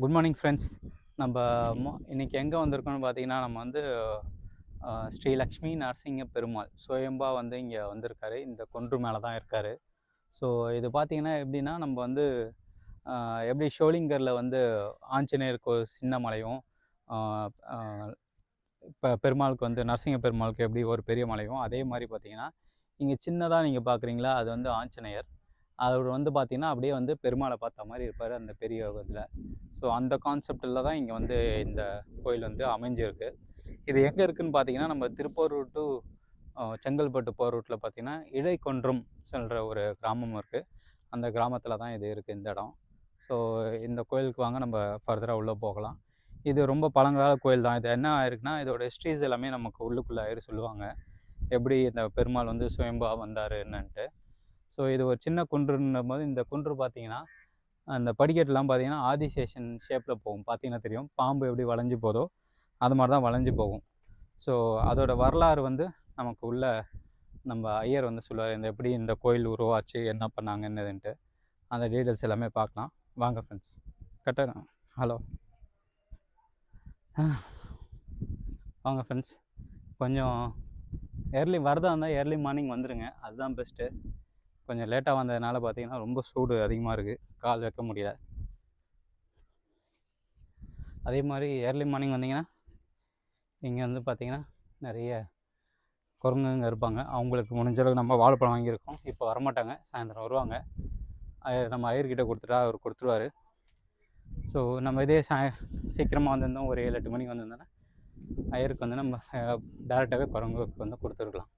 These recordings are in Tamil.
குட் மார்னிங் ஃப்ரெண்ட்ஸ் நம்ம இன்றைக்கி இன்னைக்கு எங்கே வந்திருக்கோம்னு பார்த்தீங்கன்னா நம்ம வந்து ஸ்ரீ லக்ஷ்மி நரசிங்க பெருமாள் சுயம்பா வந்து இங்கே வந்திருக்காரு. இந்த கொன்று மேலே தான் இருக்கார். ஸோ இது பார்த்தீங்கன்னா எப்படின்னா நம்ம வந்து எப்படி ஷோலிங்கரில் வந்து ஆஞ்சநேயருக்கு ஒரு சின்ன மலையும் இப்போ பெருமாளுக்கு வந்து நரசிங்க பெருமாளுக்கு எப்படி ஒரு பெரிய மலையும் அதே மாதிரி பார்த்திங்கன்னா இங்கே சின்னதாக நீங்கள் பார்க்குறீங்களா அது வந்து ஆஞ்சநேயர். அவர் வந்து பார்த்தீங்கன்னா அப்படியே வந்து பெருமாளை பார்த்த மாதிரி இருப்பார் அந்த பெரிய இதில். ஸோ அந்த கான்செப்டில் தான் இங்கே வந்து இந்த கோயில் வந்து அமைஞ்சிருக்கு. இது எங்கே இருக்குன்னு பார்த்தீங்கன்னா நம்ம திருப்பூர் டு செங்கல்பட்டு போகிற ரூட்டில் பார்த்தீங்கன்னா இடைக்கொன்றும் சொல்கிற ஒரு கிராமம் இருக்குது அந்த கிராமத்தில் தான் இது இருக்குது இந்த இடம். ஸோ இந்த கோயிலுக்கு வாங்க நம்ம ஃபர்தராக உள்ளே போகலாம். இது ரொம்ப பழங்கால கோயில் தான். இது என்ன ஆயிருக்குன்னா இதோட ஹிஸ்ட்ரிஸ் எல்லாமே நமக்கு உள்ளுக்குள்ளே ஆயிரு சொல்லுவாங்க. எப்படி இந்த பெருமாள் வந்து சுயம்பா வந்தார் என்னன்ட்டு. ஸோ இது ஒரு சின்ன குன்றுன்னும் போது இந்த குன்று பார்த்தீங்கன்னா அந்த படிக்கட்டுலாம் பார்த்தீங்கன்னா ஆதிசேஷன் ஷேப்பில் போகும். பார்த்தீங்கன்னா தெரியும். பாம்பு எப்படி வளைஞ்சு போதோ அது மாதிரி தான் வளைஞ்சு போகும். ஸோ அதோட வரலாறு வந்து நமக்கு உள்ள நம்ம ஐயர் வந்து சொல்லுவார் இந்த எப்படி இந்த கோயில் உருவாச்சு என்ன பண்ணாங்க என்னதுன்ட்டு. அந்த டீட்டெயில்ஸ் எல்லாமே பார்க்கலாம். வாங்க ஃப்ரெண்ட்ஸ் கரெக்டாக ஹலோ வாங்க ஃப்ரெண்ட்ஸ் கொஞ்சம் ஏர்லி வரதா இருந்தால் ஏர்லி மார்னிங் வந்துடுங்க அதுதான் பெஸ்ட்டு கொஞ்சம் லேட்டாக வந்ததுனால பார்த்தீங்கன்னா ரொம்ப சூடு அதிகமாக இருக்குது கால் வைக்க முடியல. அதே மாதிரி ஏர்லி மார்னிங் வந்தீங்கன்னா இங்கே வந்து பார்த்திங்கன்னா நிறைய குரங்குங்க இருப்பாங்க. அவங்களுக்கு முடிஞ்ச அளவுக்கு நம்ம வாழைப்பழம் வாங்கியிருக்கோம். இப்போ வரமாட்டாங்க. சாயந்தரம் வருவாங்க. நம்ம ஐயர்கிட்ட கொடுத்துட்டா அவர் கொடுத்துருவாரு. ஸோ நம்ம இதே சாய சீக்கிரமாக வந்திருந்தோம். ஒரு ஏழு எட்டு மணிக்கு வந்திருந்தோன்னா ஐயருக்கு வந்து நம்ம டேரெக்டாகவே குரங்குக்கு வந்து கொடுத்துருக்கலாம்.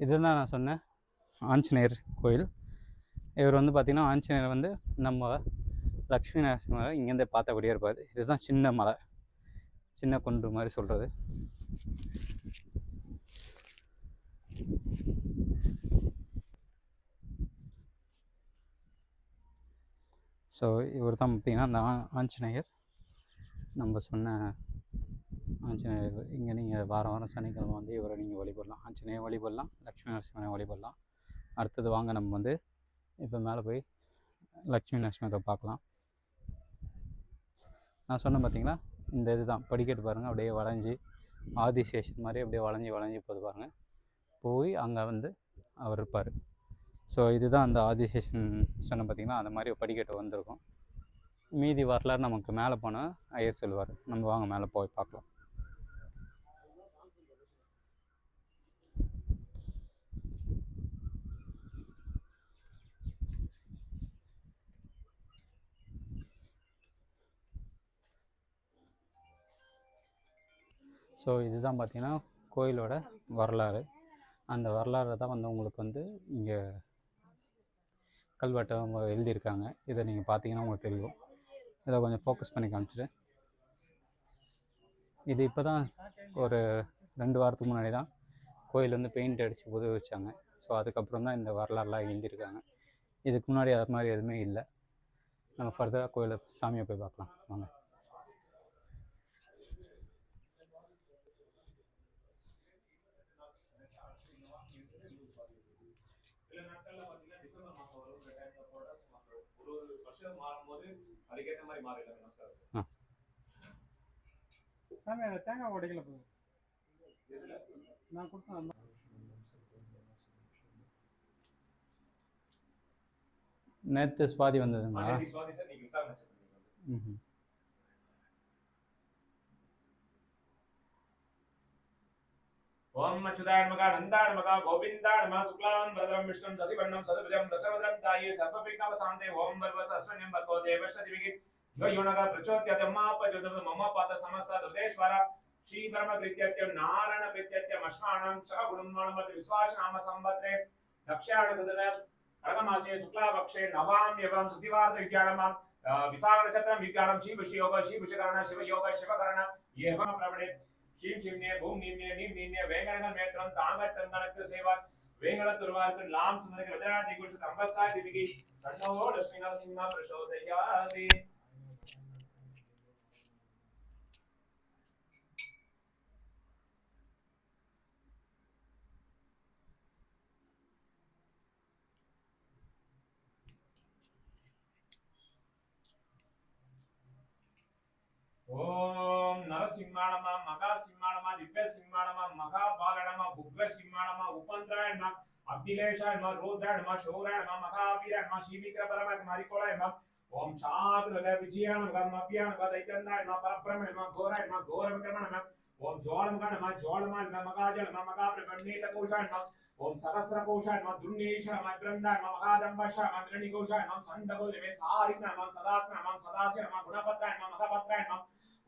இதுதான் நான் சொன்னேன் ஆஞ்சநேயர் கோயில். இவர் வந்து பார்த்திங்கன்னா ஆஞ்சநேயர் வந்து நம்ம லக்ஷ்மி நரசிம்மரை இங்கேருந்தே பார்த்தபடியே இருப்பார். இதுதான் சின்ன மலை. சின்ன குன்று மாதிரி சொல்கிறது ஸோ இவர் தான் பார்த்திங்கன்னா அந்த ஆ- ஆஞ்சநேயர். நம்ம சொன்ன ஆஞ்சநேயர் இங்கே நீங்கள் வாரம் வாரம் சனிக்கிழமை வந்து இவரை நீங்கள் வழிபடலாம். ஆஞ்சநேயர் வழிபடலாம் லக்ஷ்மி நரசிம்மனை வழிபடலாம். அடுத்தது வாங்க நம்ம வந்து இப்போ மேலே போய் லக்ஷ்மி நரசிம்மரை பார்க்கலாம். நான் சொன்னேன் பார்த்தீங்களா இந்த இதுதான். படிக்கட்டு பாருங்கள் அப்படியே வளைஞ்சி ஆதிசேஷன் மாதிரி அப்படியே வளைஞ்சி வளைஞ்சி போது பாருங்கள் போய் அங்கே வந்து அவர் இருப்பார். ஸோ இதுதான் அந்த ஆதிசேஷன் சொன்ன பார்த்தீங்கன்னா அந்த மாதிரி படிக்கட்டு வந்திருக்கும். மீதி வரலாறு நமக்கு மேலே போனால் ஐயர் சொல்லுவார். நம்ம வாங்க மேலே போய் பார்க்கலாம். ஸோ இதுதான் பார்த்தீங்கன்னா கோயிலோட வரலாறு. அந்த வரலாறை தான் வந்து உங்களுக்கு வந்து இங்கே கல்வெட்டை அவங்க எழுதியிருக்காங்க. இதை நீங்கள் பார்த்தீங்கன்னா உங்களுக்கு தெரியும். இதை கொஞ்சம் ஃபோக்கஸ் பண்ணி காமிச்சிட்டேன் இது இப்போ தான் ஒரு ரெண்டு வாரத்துக்கு முன்னாடி தான் கோயில் வந்து பெயிண்ட் அடித்து புது வச்சாங்க. ஸோ அதுக்கப்புறம் தான் இந்த வரலாறுலாம் எழுதியிருக்காங்க. இதுக்கு முன்னாடி அது மாதிரி எதுவுமே இல்லை. நம்ம ஃபர்தராக கோயிலை சாமியை போய் பார்க்கலாம். வாங்க. ஆ. சாமி அந்த தேங்காய் உடைக்கல போதும். நான் கொடுத்தேன் அந்த நேற்று சுவாதி வந்ததுங்களா? ம் ओम अच्युतात्मका नंदात्मका गोविंदात्मका शुक्लां वरदं विष्णुं सतिवर्णं सतभुजं प्रसवदं दाये सर्वविघ्नवशान्ते ॐ वरवस अश्वन्यं भर्गो देवशतिभिः यो योनगा प्रचोद्यतमापचोदं मम पाद समस्ता दुर्देश्वर श्री ब्रह्म प्रीत्यत्यं नारायण प्रीत्यत्यं अश्वाणां च गुणमाणमत विश्वास नाम संवत्रे दक्षाणगदन अर्धमासे शुक्लापक्षे नवाम्यवं सुधिवार्त विज्ञानमां विसागरचक्रं विज्ञानं श्रीविषयोग श्रीविषकरण शिवयोग, शिवकरण एवं प्रवणे। ஷீம் சிம்னே பூம் நீம்னே நீம் நீம்னே வேங்கடங்கள் மேற்றம் தாங்கட் தங்கனக்கு சேவார் வேங்கட துருவார்க்கு லாம் சுந்தரக்கு வஜராதி குருஷு அம்பஸ்தாய் திவிகி கண்ணோ லட்சுமி நரசிம்மா பிரசோதயாதி. சிம்மாடமா மகா சிம்மாடமா திவ்ய சிம்மாடமா மகா பாலடமா புக்ர சிம்மாடமா உபந்திராயணமா அபிலேஷாயமா ரோத்ராயணமா சௌராயணமா மகாபீராயணமா ஸ்ரீவிக்ர பரமாத்மா ஹரிகோளாயமா ஓம் சாபி வத விஜயான கர்ம அபியான கத ஐக்கந்தாயமா பரபிரமணமா கோராயமா கோர விக்ரமணமா ஓம் ஜோளம் கணமா ஜோளமான மகாஜலமா மகாபிரமணீத கோஷாயமா ओम सहस्र कोशान मम दुर्नेशन मम ग्रंथान मम महादंबशा मम रणिकोशान मम संतगोल में सारिक मम सदात्म मम सदाशिर मम गुणपत्रायन मम महापत्रायन मम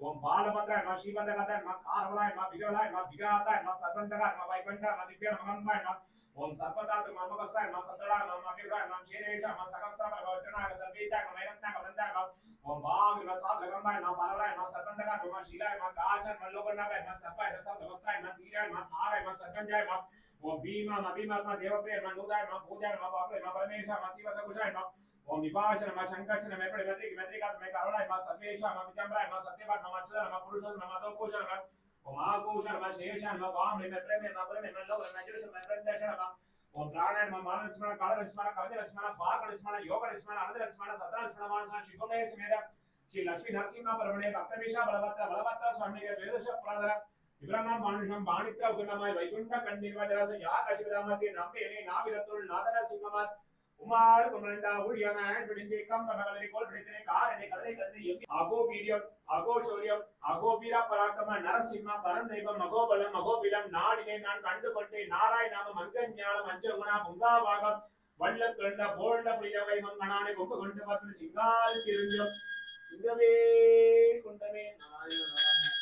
ओम बाल भद्राय नमः श्री भद्रकाय नमः कारवलाय नमः विग्रहाय नमः विग्रहाताय नमः सर्वंतकाय नमः वैकुंठाय नमः दिव्य नमः नमः ओम सर्वदात नमः मकस्ताय नमः सत्राय नमः अभिग्रहाय नमः शेरेश नमः सकस्ताय भवचनाय सर्वेताय नमः रत्नाय वंदाय नमः ओम भाग नमः साध लगंबाय नमः पालवलाय नमः सर्वंतकाय नमः शीलाय नमः काचन मल्लोकनाय नमः सर्वाय नमः सर्वस्ताय नमः तीराय नमः थाराय नमः सर्वंजाय नमः ओम भीमा नमः भीमात्मा, देवप्रिय नमः नूदाय नमः पूजाय नमः पापले नमः परमेश नमः शिव सकुशाय नमः ఓం విభాషణ మా శంకర్షణ మే పడి మెత్రికి మెత్రికాత్ మే కరుణాయ మా సర్వేష మా విజంబరాయ మా సత్యపాఠ మా అచ్యుత మా పురుషోత్ మా మధోభూషణ మా ఓం ఆభూషణ మా శేషణ మా వామని మే ప్రేమ మా ప్రేమ మే లోక మే జ్యోష మే ప్రత్యక్షణ మా ఓం ప్రాణాయ మా మాన స్మరణ కాళ స్మరణ కవిత స్మరణ బాక స్మరణ యోగ స్మరణ అనద స్మరణ సత్ర స్మరణ మానస శివమే స్మరణ శ్రీ లక్ష్మీ నరసింహ పరమణే భక్తమీష బలవత్ర బలవత్ర స్వామి వేదశ ప్రాధర ఇబ్రహ్మ మానుషం వాణిత్ర ఉపనమాయ వైకుంఠ కండిర్వ జరాస యా కశివరామతి నమ్మేనే నా విరతుల్ నాదర సింహమాత్ உமாறு கொண்டிருந்தா ஊழியமன் பிடிந்து கம்ப மகளிரை கோல் பிடித்தனை காரணி கலரை கலந்து எம்பி அகோபீரியம் அகோஷோரியம் அகோபீரா பராக்கம நரசிம்மா பரந்தெய்வம் மகோபலம் மகோபிலம் நாடினை நான் கண்டு கொண்டேன் நாராயணாமம் அங்கஞானம் அஞ்சகுணா புங்காவாகம் வள்ள கண்ட போழ்ந்த பிரியவை மங்கனானை கொம்பு கொண்டு பார்த்து சிங்காரி தெரிஞ்சோம் சிங்கமே கொண்டமே நாராயண.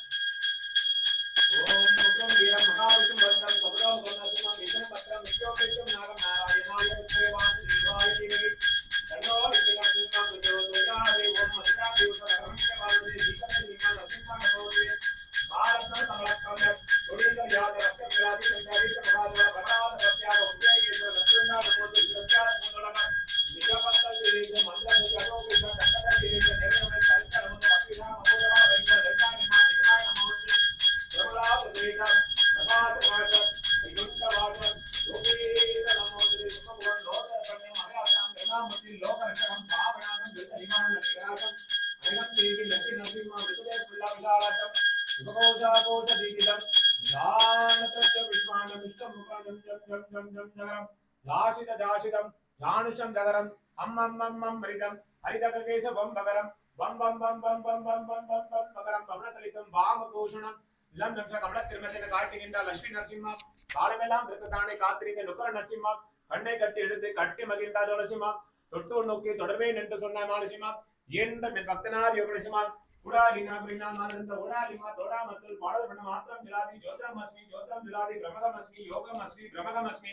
भारत में समरसम है गुरुदेव याद रखते हैं राजीव चंद्राजी के महाराज भगवान सत्या और जय ये பிரகாசிதம் தானுஷம் ஜகரம் அம் அம் அம் அம் மரிதம் ஹரிதகேச வம் பகரம் பம் பம் பம் பம் பம் பம் பம் பம் வம் பகரம் பவனதலிதம் வாமகூஷணம் இளம் நம்ச கமல திருமசன காட்டுகின்ற லட்சுமி நரசிம்மா காலமெல்லாம் தானே காத்திருந்த நுக்கர நரசிம்மா கண்ணை கட்டி எடுத்து கட்டி மகிழ்ந்தா துளசிமா தொட்டு நோக்கி தொடர்பே என்று சொன்ன மாலசிமா என்ற என் பக்தனார் யோகசிமா உடாலினா பிரினா மானந்த உடாலிமா தோடாமத்தில் பாடல் பண்ண மாத்திரம் விலாதி ஜோதிரம் அஸ்மி ஜோதிரம் விலாதி பிரமகம் அஸ்மி யோகம் அஸ்மி பிரமகம் அஸ்மி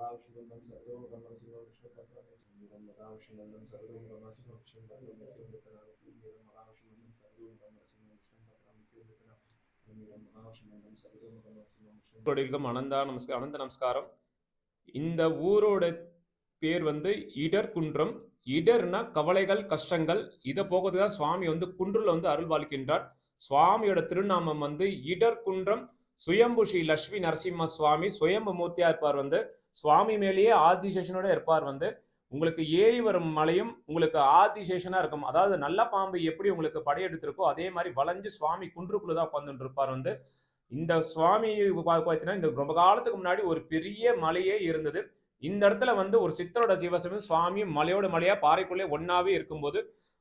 ராமதாவுஷிகந்தம் சர்வம் ரமசிவம் விஷ்ணுபத்ரமேஸ்வரம் ரமதாவுஷிகந்தம் சர்வம் ரமசிவம் விஷ்ணுபத்ரமேஸ்வரம் ரமதாவுஷிகந்தம் சர்வம் ரமசிவம் விஷ்ணுபத்ரமேஸ்வரம் இருக்கும் அனந்தா நமஸ்காரம் அனந்த நமஸ்காரம். இந்த ஊரோட பேர் வந்து இடர் குன்றம். இடர்னா கவலைகள் கஷ்டங்கள். இதை போகிறதுக்காக சுவாமி வந்து குன்றில் வந்து அருள்வாளிக்கின்றார் சுவாமியோட திருநாமம் வந்து இடர் குன்றம் சுயம்பு ஸ்ரீ லட்சுமி நரசிம்ம சுவாமி சுயம்பு மூர்த்தியா இருப்பார் வந்து. சுவாமி மேலேயே ஆதிசேஷனோட இருப்பார் வந்து. உங்களுக்கு ஏறி வரும் மலையும் உங்களுக்கு ஆதிசேஷனா இருக்கும். அதாவது நல்ல பாம்பு எப்படி உங்களுக்கு படையெடுத்திருக்கோ அதே மாதிரி வளைஞ்சு சுவாமி குன்றுக்குள்ள தான் உட்காந்துட்டு இருப்பார் வந்து. இந்த சுவாமி பார்த்தீங்கன்னா இந்த ரொம்ப காலத்துக்கு முன்னாடி ஒரு பெரிய மலையே இருந்தது. இந்த இடத்துல வந்து ஒரு சித்தரோட ஜீவசமயம் சுவாமி மலையோட மலையா பாறைக்குள்ளே ஒன்னாவே இருக்கும்போது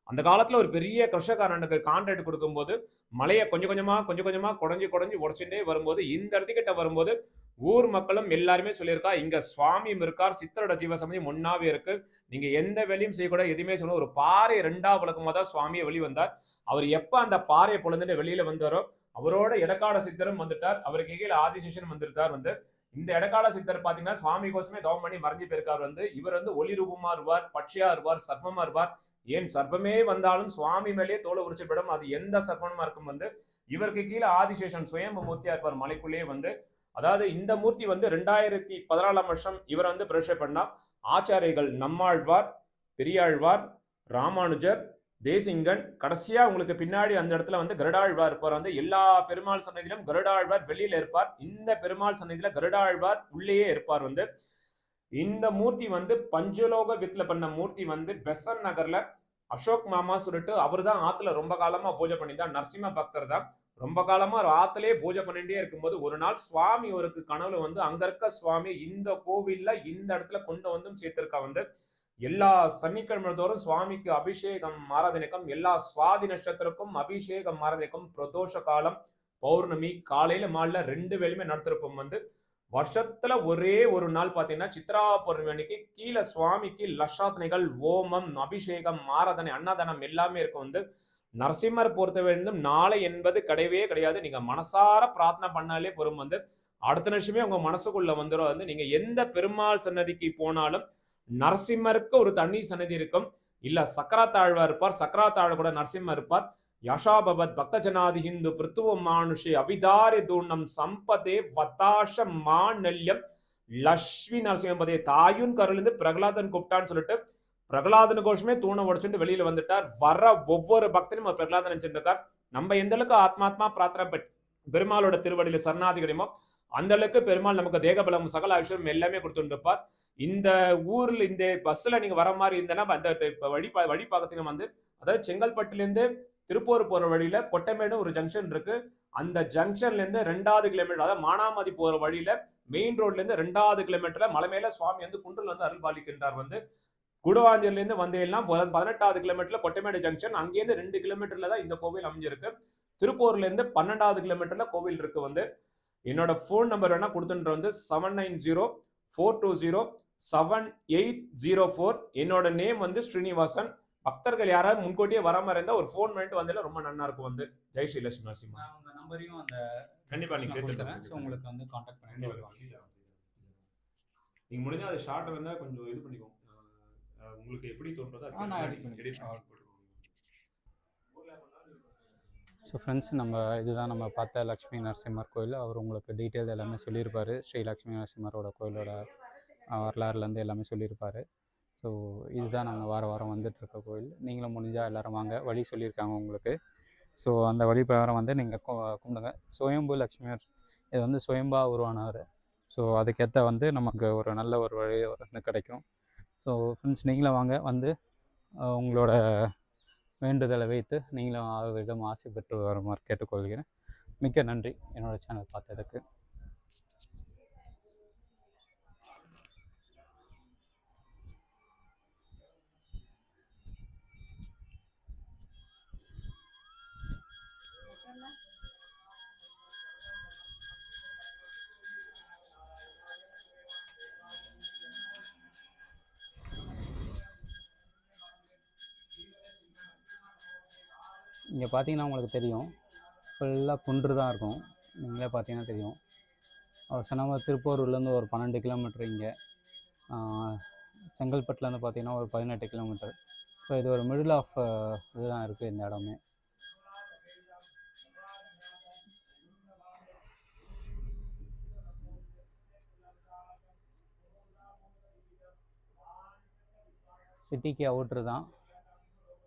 அந்த காலத்துல ஒரு பெரிய கிருஷ்ணகாரனுக்கு கான்ட்ராக்ட் கொடுக்கும்போது மலையை கொஞ்சம் கொஞ்சமா கொஞ்சம் கொஞ்சமா குடஞ்சி குடஞ்சி உடச்சுட்டே வரும்போது இந்த இடத்துக்கிட்ட வரும்போது ஊர் மக்களும் எல்லாருமே சொல்லியிருக்கா இங்க சுவாமியும் இருக்கார் சித்தரோட ஜீவசமதி ஒன்னாவே இருக்கு. நீங்க எந்த வேலையும் செய்யக்கூடாது எதுவுமே சொல்ல ஒரு பாறை ரெண்டா பழக்கமா தான் சுவாமியை வெளி வந்தார். அவர் எப்ப அந்த பாறையை பொழுதுட்டு வெளியில வந்தாரோ அவரோட எடக்காட சித்தரும் வந்துட்டார். அவருக்கு கீழே ஆதிசேஷன் வந்துட்டார் வந்து. இந்த இடக்கால சித்தர் பாத்தீங்கன்னா சுவாமி கோசமே தவம் பண்ணி மறைஞ்சு போயிருக்கார் வந்து. இவர் வந்து ஒளி ரூபமா இருவார் பட்சியா இருவார் சர்மமா இருவார் ஏன் சர்ப்பமே வந்தாலும் சுவாமி மேலே தோலை உரிச்சப்படும் அது எந்த சர்ப்பமா இருக்கும் வந்து இவருக்கு கீழே ஆதிசேஷன் சுயம்பு மூர்த்தியா இருப்பார். மலைக்குள்ளேயே வந்து அதாவது இந்த மூர்த்தி வந்து ரெண்டாயிரத்தி பதினாலாம் வருஷம் இவர் வந்து பிரதிஷ்டை பண்ணா ஆச்சாரியர்கள் நம்மாழ்வார் பெரியாழ்வார் ராமானுஜர் தேசிங்கன் கடைசியா உங்களுக்கு பின்னாடி அந்த இடத்துல வந்து கருடாழ்வார் இருப்பார். வந்து எல்லா பெருமாள் சன்னதியிலும் கருடாழ்வார் வெளியில இருப்பார். இந்த பெருமாள் சன்னதியில கருடாழ்வார் உள்ளேயே இருப்பார் வந்து. இந்த மூர்த்தி வந்து பஞ்சலோக வித்துல பண்ண மூர்த்தி வந்து பெசன் நகர்ல அசோக் மாமா சொல்லிட்டு அவர் தான் ஆத்துல ரொம்ப காலமா பூஜை பண்ணிதான் நரசிம்ம பக்தர் தான். ரொம்ப காலமா ஒரு ஆத்துலயே பூஜை பண்ணிட்டே இருக்கும்போது ஒரு நாள் சுவாமி ஒருக்கு கனவுல வந்து அங்க இருக்க சுவாமி இந்த கோவில்ல இந்த இடத்துல கொண்டு வந்தும் சேர்த்திருக்கா வந்து எல்லா சனிக்கிழமை தோறும் சுவாமிக்கு அபிஷேகம் ஆராதனைக்கும் எல்லா சுவாதி நட்சத்திரக்கும் அபிஷேகம் ஆராதனைக்கும் பிரதோஷ காலம் பௌர்ணமி காலையில மாலைல ரெண்டு வேலையுமே நடத்திருப்போம் வந்து. வருஷத்துல ஒரே ஒரு நாள் பார்த்தீங்கன்னா சித்ரா பௌர்ணமி அன்னைக்கு கீழே சுவாமிக்கு லட்சாத்தனைகள் ஓமம் அபிஷேகம் ஆராதனை அன்னதானம் எல்லாமே இருக்கும். வந்து நரசிம்மர் பொறுத்த வேண்டும் நாளை என்பது கிடையவே கிடையாது. நீங்க மனசார பிரார்த்தனை பண்ணாலே பொறும் வந்து அடுத்த நிமிஷமே உங்க மனசுக்குள்ள வந்துடும் வந்து நீங்க எந்த பெருமாள் சன்னதிக்கு போனாலும் நரசிம்மருக்கு ஒரு தனி சன்னதி இருக்கும். இல்ல சக்கராத்தாழ்வா இருப்பார். சக்கராத்தாழ் கூட நரசிம்மர் இருப்பார். யஷாபவத் பக்தஜனாதி ஹிந்து பிருத்துவ மானுஷே அவிதாரி தூர்ணம் சம்பதே வத்தாஷ மாநல்யம். லக்ஷ்மி நரசிம்மபதே தாயுன் கருளிருந்து பிரகலாதன் கூப்பிட்டான்னு சொல்லிட்டு பிரகலாதன கோஷமே தூணை உடைச்சுட்டு வெளியில வந்துட்டார். வர ஒவ்வொரு பக்தனும் ஒரு பிரகலாதன் நினைச்சிட்டு நம்ம எந்த அளவுக்கு ஆத்மாத்மா பிரார்த்தனை பெட் பெருமாளோட திருவடியில சரணாதி அந்த அளவுக்கு பெருமாள் நமக்கு தேகபலம் சகல ஐஸ்வரம் எல்லாமே கொடுத்துருப்பார் இந்த ஊர்ல இந்த பஸ்ல நீங்க வர மாதிரி இருந்தேன்னா அந்த வழி வழி பார்த்தீங்கன்னா வந்து அதாவது செங்கல்பட்டுல இருந்து திருப்பூர் போற வழியில கொட்டமேடு ஒரு ஜங்ஷன் இருக்கு. அந்த ஜங்ஷன்ல இருந்து ரெண்டாவது கிலோமீட்டர் அதாவது மானாமதி போற வழியில மெயின் ரோட்ல இருந்து ரெண்டாவது கிலோமீட்டர்ல மலை மேல சுவாமி வந்து குன்றில் வந்து அருள் பாலிக்கின்றார் வந்து. குடுவாஞ்சேரில இருந்து வந்தேன்னா பதினெட்டாவது கிலோமீட்டர்ல கொட்டமேடு ஜங்ஷன் அங்கேருந்து ரெண்டு கிலோமீட்டர்ல தான் இந்த கோவில் அமைஞ்சிருக்கு. திருப்பூர்ல இருந்து பன்னெண்டாவது கிலோமீட்டர்ல கோவில் இருக்கு வந்து. என்னோட ஃபோன் நம்பர் வேணா கொடுத்துட்டு வந்து seven nine zero four two zero seven eight zero four என்னோட நேம் வந்து ஸ்ரீனிவாசன். பக்தர்கள் யாராவது முன்கூட்டியே வராம இருந்தா ஒரு ஃபோன் பண்ணிட்டு வந்தால ரொம்ப நன்னா இருக்கும் வந்து. ஜெய் ஸ்ரீ லட்சுமி நரசிம்மா. நான் உங்க நம்பரையும் அந்த கண்டிப்பா நீங்க சேர்த்து கொடுத்துறேன் ஸோ உங்களுக்கு வந்து காண்டாக்ட் பண்ணிட்டு வருவாங்க. நீங்க முடிஞ்சா அதை ஷார்ட் வேணா கொஞ்சம் இது பண்ணிக்கோங்க. உங்களுக்கு எப்படி தோன்றதோ நான் edit பண்ணிக்கிறேன். ஸோ ஃப்ரெண்ட்ஸ் நம்ம இதுதான் நம்ம பார்த்த லக்ஷ்மி நரசிம்மர் கோயில். அவர் உங்களுக்கு டீட்டெயில் எல்லாமே சொல்லியிருப்பாரு. ஸ்ரீ லக்ஷ்மி நரசிம்மரோட கோயிலோட வரலாறுலேருந்து எல்லாமே சொல்லியிருப்பாரு. ஸோ இதுதான் நாங்கள் வார வாரம் வந்துட்டு இருக்க கோயில். நீங்களும் முடிஞ்சால் எல்லோரும் வாங்க. வழி சொல்லியிருக்காங்க உங்களுக்கு. ஸோ அந்த வழி பிரகாரம் வந்து நீங்கள் கும்பிடுங்க. சுயம்பு லக்ஷ்மியர் இது வந்து சுயம்பா உருவானவர். ஸோ அதுக்கேற்ற வந்து நமக்கு ஒரு நல்ல ஒரு வழி வந்து கிடைக்கும். ஸோ ஃப்ரெண்ட்ஸ் நீங்களும் வாங்க. வந்து உங்களோட வேண்டுதலை வைத்து நீங்களும் அவர்களிடம் ஆசை பெற்று வருமாறு கேட்டுக்கொள்கிறேன். மிக்க நன்றி. என்னோட சேனல் பார்த்ததுக்கு. இங்கே பார்த்தீங்கன்னா உங்களுக்கு தெரியும். ஃபுல்லாக குன்று தான் இருக்கும். நீங்களே பார்த்தீங்கன்னா தெரியும். அவர் சொன்ன திருப்பூர்லேருந்து ஒரு பன்னெண்டு கிலோமீட்டர் இங்கே. செங்கல்பட்டுலேருந்து பார்த்தீங்கன்னா ஒரு பதினெட்டு கிலோமீட்டர் ஸோ இது ஒரு மிடில் ஆஃப் இதுதான் இருக்குது இந்த இடமே. சிட்டிக்கு அவுட்ரு தான்.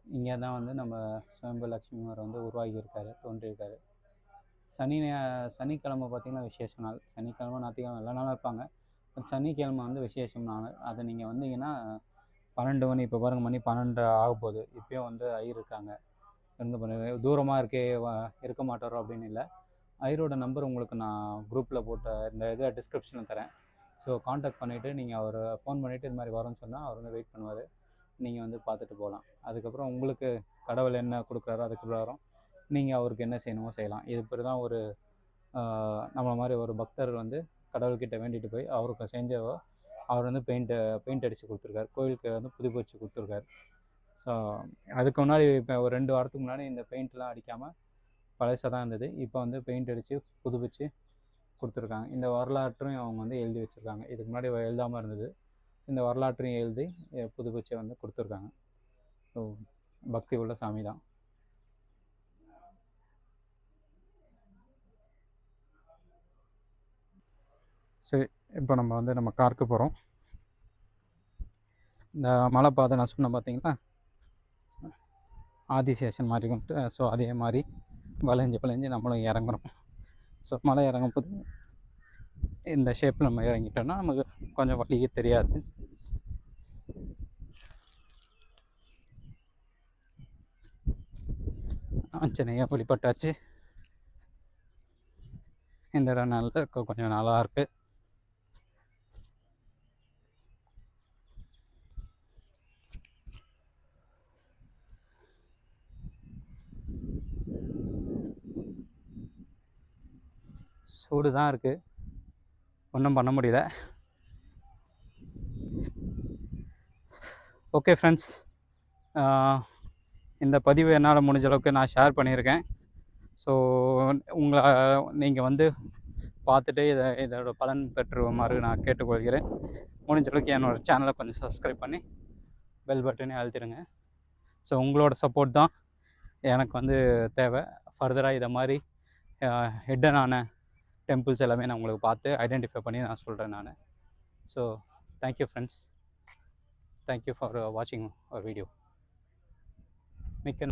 இங்கே தான் வந்து நம்ம சுயம்பு லக்ஷ்மிவர் வந்து உருவாகியிருக்காரு தோன்றியிருக்காரு. சனி சனிக்கிழமை பார்த்திங்கன்னா விசேஷ நாள். சனிக்கிழமை ஞாயிற்றுக்கிழமை எல்லா நாளும் இருப்பாங்க. சனிக்கிழமை வந்து விசேஷம் நாள். அதை நீங்கள் வந்தீங்கன்னா பன்னெண்டு மணி இப்போ பாருங்கள் மணி பன்னெண்டு ஆக போகுது. இப்போயும் வந்து ஐயர் இருக்காங்க. இருந்து பண்ண தூரமாக இருக்கே இருக்க மாட்டாரோ அப்படின்னு இல்லை. ஐயரோட நம்பர் உங்களுக்கு நான் குரூப்பில் போட்ட இந்த இதை டிஸ்கிரிப்ஷனில் தரேன். ஸோ காண்டாக்ட் பண்ணிவிட்டு நீங்கள் அவர் ஃபோன் பண்ணிவிட்டு இது மாதிரி வரோன்னு சொன்னால் அவர் வந்து வெயிட் பண்ணுவார். நீங்கள் வந்து பார்த்துட்டு போகலாம். அதுக்கப்புறம் உங்களுக்கு கடவுள் என்ன கொடுக்குறாரோ அதுக்கு பிரகாரம் நீங்கள் அவருக்கு என்ன செய்யணுமோ செய்யலாம். இது இப்படி தான் ஒரு நம்மளை மாதிரி ஒரு பக்தர் வந்து கடவுள்கிட்ட வேண்டிட்டு போய் அவருக்கு செஞ்ச அவர் வந்து பெயிண்ட்டு பெயிண்ட் அடித்து கொடுத்துருக்காரு. கோயிலுக்கு வந்து புதுப்பிச்சு கொடுத்துருக்காரு. ஸோ அதுக்கு முன்னாடி இப்போ ஒரு ரெண்டு வாரத்துக்கு முன்னாடி இந்த பெயிண்ட்லாம் அடிக்காமல் பழசாக தான் இருந்தது. இப்போ வந்து பெயிண்ட் அடித்து புதுப்பிச்சு கொடுத்துருக்காங்க. இந்த வரலாற்றையும் அவங்க வந்து எழுதி வச்சுருக்காங்க. இதுக்கு முன்னாடி எழுதாமல் இருந்தது. இந்த வரலாற்றையும் எழுதி புதுப்பிச்சை வந்து கொடுத்துருக்காங்க. ஸோ பக்தி உள்ள சாமி தான். சரி இப்போ நம்ம வந்து நம்ம காருக்கு போகிறோம் இந்த மலை பாதை நான் சொன்னேன் பார்த்தீங்கன்னா ஆதிசேஷன் மாதிரி கும்பிட்டு ஸோ அதே மாதிரி வளைஞ்சு வளைஞ்சு நம்மளும் இறங்குறோம். ஸோ மலை இறங்கும் போது இந்த ஷேப்பில் நம்ம இறங்கிட்டோம்னா நமக்கு கொஞ்சம் வழியே தெரியாது. ஆஞ்சநேயா வழிபட்டாச்சு. இந்த இடம் நல்ல கொஞ்சம் நல்லா இருக்குது சூடு தான் இருக்குது ஒன்றும் பண்ண முடியல. ஓகே ஃப்ரெண்ட்ஸ் இந்த பதிவு என்னால் முடிஞ்ச அளவுக்கு நான் ஷேர் பண்ணியிருக்கேன். ஸோ உங்களை நீங்கள் வந்து பார்த்துட்டு இதை இதோட பலன் பெற்றுமாறு நான் கேட்டுக்கொள்கிறேன். முடிஞ்ச அளவுக்கு என்னோட சேனலை கொஞ்சம் சப்ஸ்கிரைப் பண்ணி பெல் பட்டனே அழுத்திடுங்க. ஸோ உங்களோட சப்போர்ட் தான் எனக்கு வந்து தேவை. ஃபர்தராக இதை மாதிரி ஹிட்டனான டெம்பிள்ஸ் எல்லாமே நான் உங்களுக்கு பார்த்து ஐடென்டிஃபை பண்ணி நான் சொல்கிறேன் நான். So thank you friends thank you for வாட்சிங் அவர் வீடியோ மிக்க